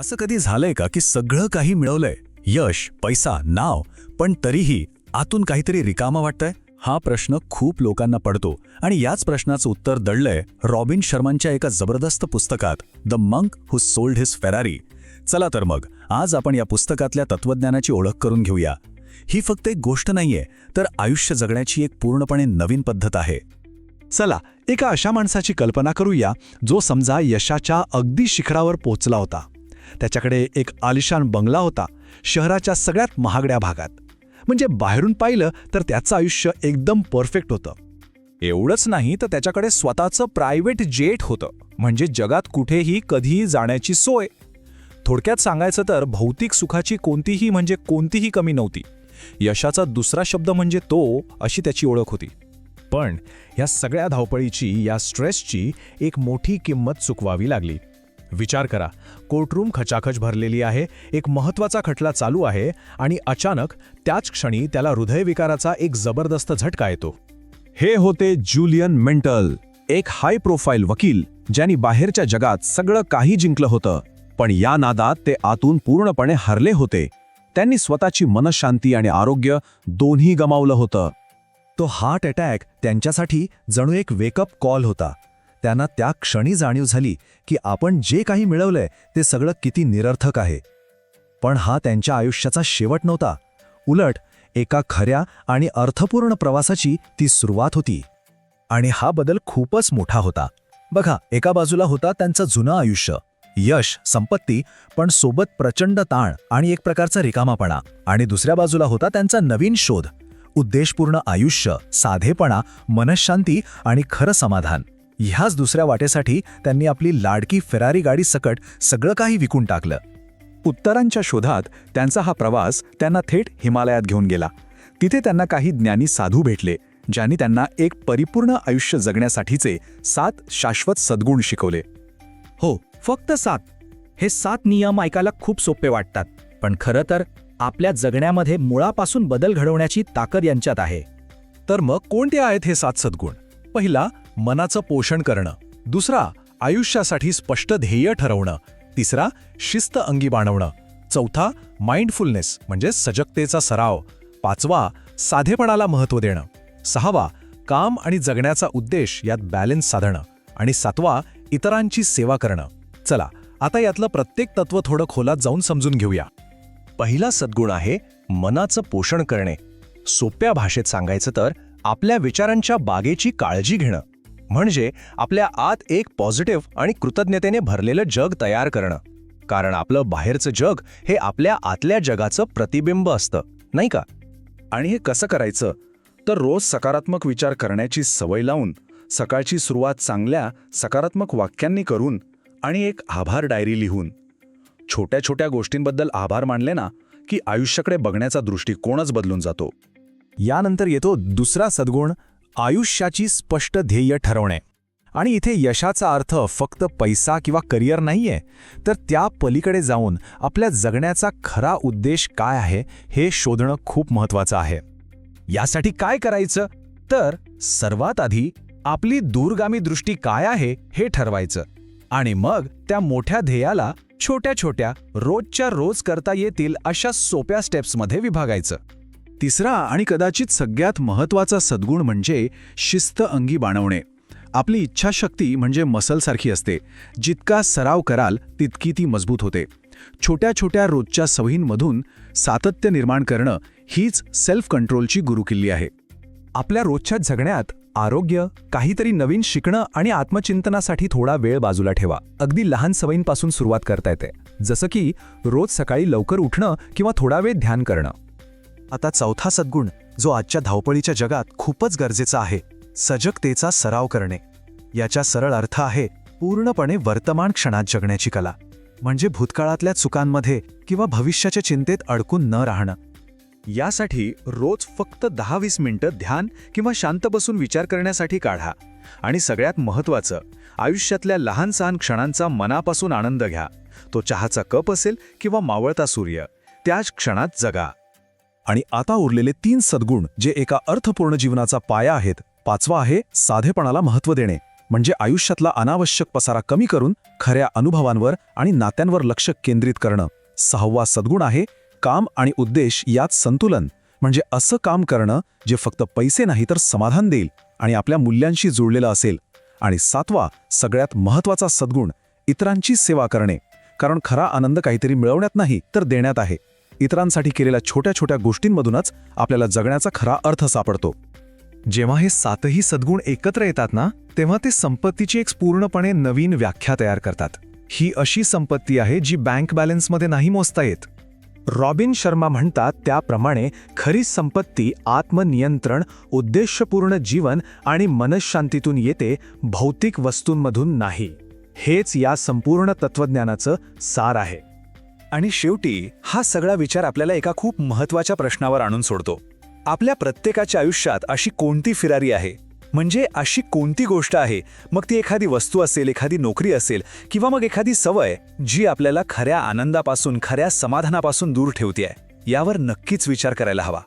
असं कधी झालंय का की सगळं काही मिळवलंय? यश पैसा नाव पण तरीही आतून काहीतरी रिकामा वाटतंय? हा प्रश्न खूप लोकांना पडतो. आणि याच प्रश्नाचं उत्तर दडलंय रॉबिन शर्मांच्या एका जबरदस्त पुस्तकात the monk who sold his Ferrari. चला तर मग आज आपण या पुस्तकातल्या तत्वज्ञानाची ओळख करून घेऊया. ही फक्त एक गोष्ट नाहीये तर आयुष्य जगण्याची एक पूर्णपणे नवीन पद्धत आहे. चला एका अशा माणसाची कल्पना करूया जो समजा यशाच्या अगदी शिखरावर पोचला होता. त्याच्याकडे एक आलिशान बंगला होता शहराच्या सगळ्यात महागड्या भागात. म्हणजे बाहेरून पाहिलं तर त्याचं आयुष्य एकदम परफेक्ट होतं. एवढंच नाही तर त्याच्याकडे स्वतःचं प्रायव्हेट जेट होतं. म्हणजे जगात कुठेही कधीही जाण्याची सोय. थोडक्यात सांगायचं तर भौतिक सुखाची कोणतीही म्हणजे कोणतीही कमी नव्हती. यशाचा दुसरा शब्द म्हणजे तो अशी त्याची ओळख होती. पण या सगळ्या धावपळीची या स्ट्रेसची एक मोठी किंमत चुकवावी लागली. विचार करा. कोर्टरूम खचाखच भरलेली आहे. एक महत्त्वाचा खटला चालू आहे आणि अचानक त्याच क्षणी त्याला हृदयविकाराचा एक जबरदस्त झटका येतो. हे होते ज्युलियन मेंटल एक हाय प्रोफाईल वकील ज्यांनी बाहेरच्या जगात सगळं काही जिंकलं होतं पण या नादात ते आतून पूर्णपणे हरले होते. त्यांनी स्वतःची मनशांती आणि आरोग्य दोन्ही गमावलं होतं. तो हार्ट अटॅक त्यांच्यासाठी जणू एक वेकअप कॉल होता. त्यांना त्या क्षणी जाणीव झाली की आपण जे काही मिळवलंय ते सगळं किती निरर्थक आहे. पण हा त्यांच्या आयुष्याचा शेवट नव्हता. उलट एका खऱ्या आणि अर्थपूर्ण प्रवासाची ती सुरुवात होती. आणि हा बदल खूपच मोठा होता. बघा एका बाजूला होता त्यांचं जुनं आयुष्य. यश संपत्ती पण सोबत प्रचंड ताण आणि एक प्रकारचा रिकामापणा. आणि दुसऱ्या बाजूला होता त्यांचा नवीन शोध. उद्देशपूर्ण आयुष्य साधेपणा मनशांती आणि खरं समाधान. ह्याच दुसऱ्या वाटेसाठी त्यांनी आपली लाडकी फेरारी गाडी सकट सगळं काही विकून टाकलं. उत्तरांच्या शोधात त्यांचा हा प्रवास त्यांना थेट हिमालयात घेऊन गेला. तिथे त्यांना काही ज्ञानी साधू भेटले ज्यांनी त्यांना एक परिपूर्ण आयुष्य जगण्यासाठीचे सात शाश्वत सद्गुण शिकवले. हो फक्त सात. हे सात नियम ऐकायला खूप सोपे वाटतात पण खरं तर आपल्या जगण्यामध्ये मुळापासून बदल घडवण्याची ताकद यांच्यात आहे. तर मग कोणते आहेत हे सात सद्गुण? पहिला मनाचं पोषण करणं. दुसरा आयुष्यासाठी स्पष्ट ध्येय ठरवणं. तिसरा शिस्त अंगी बाणवणं. चौथा माइंडफुलनेस म्हणजे सजगतेचा सराव. पाचवा साधेपणाला महत्त्व देणं. सहावा काम आणि जगण्याचा उद्देश यात बॅलेन्स साधणं. आणि सातवा इतरांची सेवा करणं. चला आता यातलं प्रत्येक तत्व थोडं खोलात जाऊन समजून घेऊया. पहिला सद्गुण आहे मनाचं पोषण करणे. सोप्या भाषेत सांगायचं तर आपल्या विचारांच्या बागेची काळजी घेणं. म्हणजे आपल्या आत एक पॉझिटिव्ह आणि कृतज्ञतेने भरलेलं जग तयार करणं. कारण आपलं बाहेरचं जग हे आपल्या आतल्या जगाचं प्रतिबिंब असतं नाही का? आणि हे कसं करायचं? तर रोज सकारात्मक विचार करण्याची सवय लावून सकाळची सुरुवात चांगल्या सकारात्मक वाक्यांनी करून आणि एक आभार डायरी लिहून. छोट्या छोट्या गोष्टींबद्दल आभार मानले ना की आयुष्याकडे बघण्याचा दृष्टिकोनच बदलून जातो. यानंतर येतो दुसरा सद्गुण आयुष्याची स्पष्ट ध्येय ठरवणे. आणि इथे यशाचा अर्थ फक्त पैसा किंवा करिअर नाहीये तर त्या पलीकडे जाऊन आपल्या जगण्याचा खरा उद्देश काय आहे हे शोधणं खूप महत्वाचं आहे. यासाठी काय करायचं? तर सर्वात आधी आपली दूरगामी दृष्टी काय आहे हे ठरवायचं. आणि मग त्या मोठ्या ध्येयाला छोट्या छोट्या रोजच्या रोज करता येतील अशा सोप्या स्टेप्समध्ये विभागायचं. तिसरा आणि कदाचित सगळ्यात महत्त्वाचा सद्गुण म्हणजे शिस्त अंगी बाणवणे. आपली इच्छाशक्ती म्हणजे मसलसारखी असते. जितका सराव कराल तितकी ती मजबूत होते. छोट्या छोट्या रोजच्या सवयींमधून सातत्य निर्माण करणं हीच सेल्फ कंट्रोलची गुरुकिल्ली आहे. आपल्या रोजच्या जगण्यात आरोग्य काहीतरी नवीन शिकणं आणि आत्मचिंतनासाठी थोडा वेळ बाजूला ठेवा. अगदी लहान सवयींपासून सुरुवात करता येते. जसं की रोज सकाळी लवकर उठणं किंवा थोडा वेळ ध्यान करणं. आता चौथा सद्गुण जो आजच्या धावपळीच्या जगात खूपच गरजेचा आहे सजगतेचा सराव करणे. याचा सरळ अर्थ आहे पूर्णपणे वर्तमान क्षणात जगण्याची कला. म्हणजे भूतकाळातल्या चुकांमध्ये किंवा भविष्याच्या चिंतेत अडकून न राहणं. यासाठी रोज फक्त दहा वीस मिनिटं ध्यान किंवा शांत बसून विचार करण्यासाठी काढा. आणि सगळ्यात महत्त्वाचं आयुष्यातल्या लहान सहान क्षणांचा मनापासून आनंद घ्या. तो चहाचा कप असेल किंवा मावळता सूर्य त्याच क्षणात जगा. आणि आता उरलेले तीन सद्गुण जे एका अर्थपूर्ण जीवनाचा पाया आहेत पाचवा आहे साधेपणाला महत्त्व देणे. म्हणजे आयुष्यातला अनावश्यक पसारा कमी करून खऱ्या अनुभवांवर आणि नात्यांवर लक्ष केंद्रित करणं. सहावा सद्गुण आहे काम आणि उद्देश यात संतुलन. म्हणजे असं काम करणं जे फक्त पैसे नाही तर समाधान देईल आणि आपल्या मूल्यांशी जुळलेलं असेल. आणि सातवा सगळ्यात महत्त्वाचा सद्गुण इतरांची सेवा करणे. कारण खरा आनंद काहीतरी मिळवण्यात नाही तर देण्यात आहे. इतरांसाठी केलेल्या छोट्या छोट्या गोष्टींमधूनच आपल्याला जगण्याचा खरा अर्थ सापडतो. जेव्हा हे सातही सद्गुण एकत्र येतात ना तेव्हा ते संपत्तीची एक पूर्णपणे नवीन व्याख्या तयार करतात. ही अशी संपत्ती आहे जी बँक बॅलन्समध्ये नाही मोजता येत. रॉबिन शर्मा म्हणतात त्याप्रमाणे खरी संपत्ती आत्मनियंत्रण उद्देशपूर्ण जीवन आणि मनशांतीतून येते भौतिक वस्तूंमधून नाही. हेच या संपूर्ण तत्वज्ञानाचं सार आहे. आणि शेवटी हा सगळा विचार आपल्याला एका खूप महत्त्वाच्या प्रश्नावर आणून सोडतो. आपल्या प्रत्येकाच्या आयुष्यात अशी कोणती फिरारी आहे? म्हणजे अशी कोणती गोष्ट आहे? मग ती एखादी वस्तू असेल एखादी नोकरी असेल किंवा मग एखादी सवय जी आपल्याला खऱ्या आनंदापासून खऱ्या समाधानापासून दूर ठेवते आहे यावर नक्कीच विचार करायला हवा.